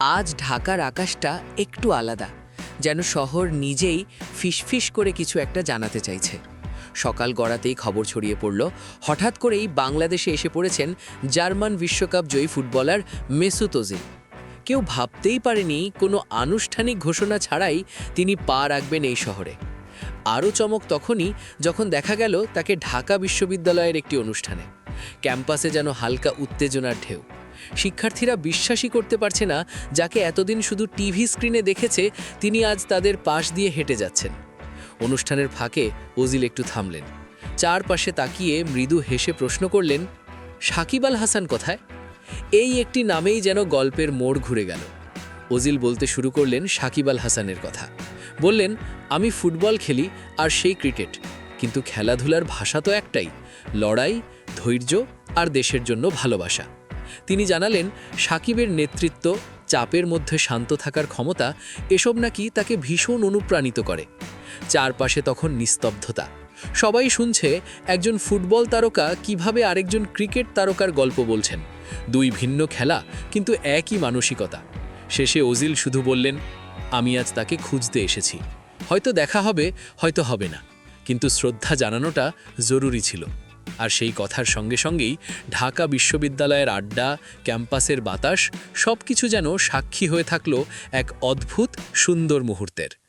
আজ ঢাকার আকাশটা একটু আলাদা, যেন শহর নিজেই ফিসফিস করে কিছু একটা জানাতে চাইছে। সকাল গড়াতেই খবর ছড়িয়ে পড়ল, হঠাৎ করেই বাংলাদেশে এসে পড়েছেন জার্মান বিশ্বকাপ জয়ী ফুটবলার মেসুত কেউ ভাবতেই পারেনি কোনো আনুষ্ঠানিক ঘোষণা ছাড়াই তিনি পা রাখবেন এই শহরে। আরও চমক তখনই যখন দেখা গেল তাকে ঢাকা বিশ্ববিদ্যালয়ের একটি অনুষ্ঠানে। ক্যাম্পাসে যেন হালকা উত্তেজনার ঢেউ। শিক্ষার্থীরা বিশ্বাসই করতে পারছে না, যাকে এতদিন শুধু টিভি স্ক্রিনে দেখেছে, তিনি আজ তাদের পাশ দিয়ে হেঁটে যাচ্ছেন। অনুষ্ঠানের ফাঁকে ওজিল একটু থামলেন। চারপাশে তাকিয়ে মৃদু হেসে প্রশ্ন করলেন, সাকিব আল হাসান কোথায়? এই একটি নামেই যেন গল্পের মোড় ঘুরে গেল। ওজিল বলতে শুরু করলেন সাকিব আল হাসানের কথা। বললেন, আমি ফুটবল খেলি আর সেই ক্রিকেট, কিন্তু খেলাধুলার ভাষা তো একটাই, লড়াই, ধৈর্য আর দেশের জন্য ভালোবাসা। তিনি জানালেন, সাকিবের নেতৃত্ব, চাপের মধ্যে শান্ত থাকার ক্ষমতা, এসব নাকি তাকে ভীষণ অনুপ্রাণিত করে। চারপাশে তখন নিস্তব্ধতা। সবাই শুনছে, একজন ফুটবল তারকা কীভাবে আরেকজন ক্রিকেট তারকার গল্প বলছেন। দুই ভিন্ন খেলা, কিন্তু একই মানসিকতা। শেষে ওজিল শুধু বললেন, আমি আজ তাকে খুঁজতে এসেছি। হয়তো দেখা হবে, হয়তো হবে না। কিন্তু শ্রদ্ধা জানানোটা জরুরি ছিল। আর সেই কথার সঙ্গে সঙ্গেই ঢাকা বিশ্ববিদ্যালয়ের আড্ডা, ক্যাম্পাসের বাতাস সব কিছু যেন সাক্ষী হয়ে থাকল এক অদ্ভুত সুন্দর মুহূর্তের।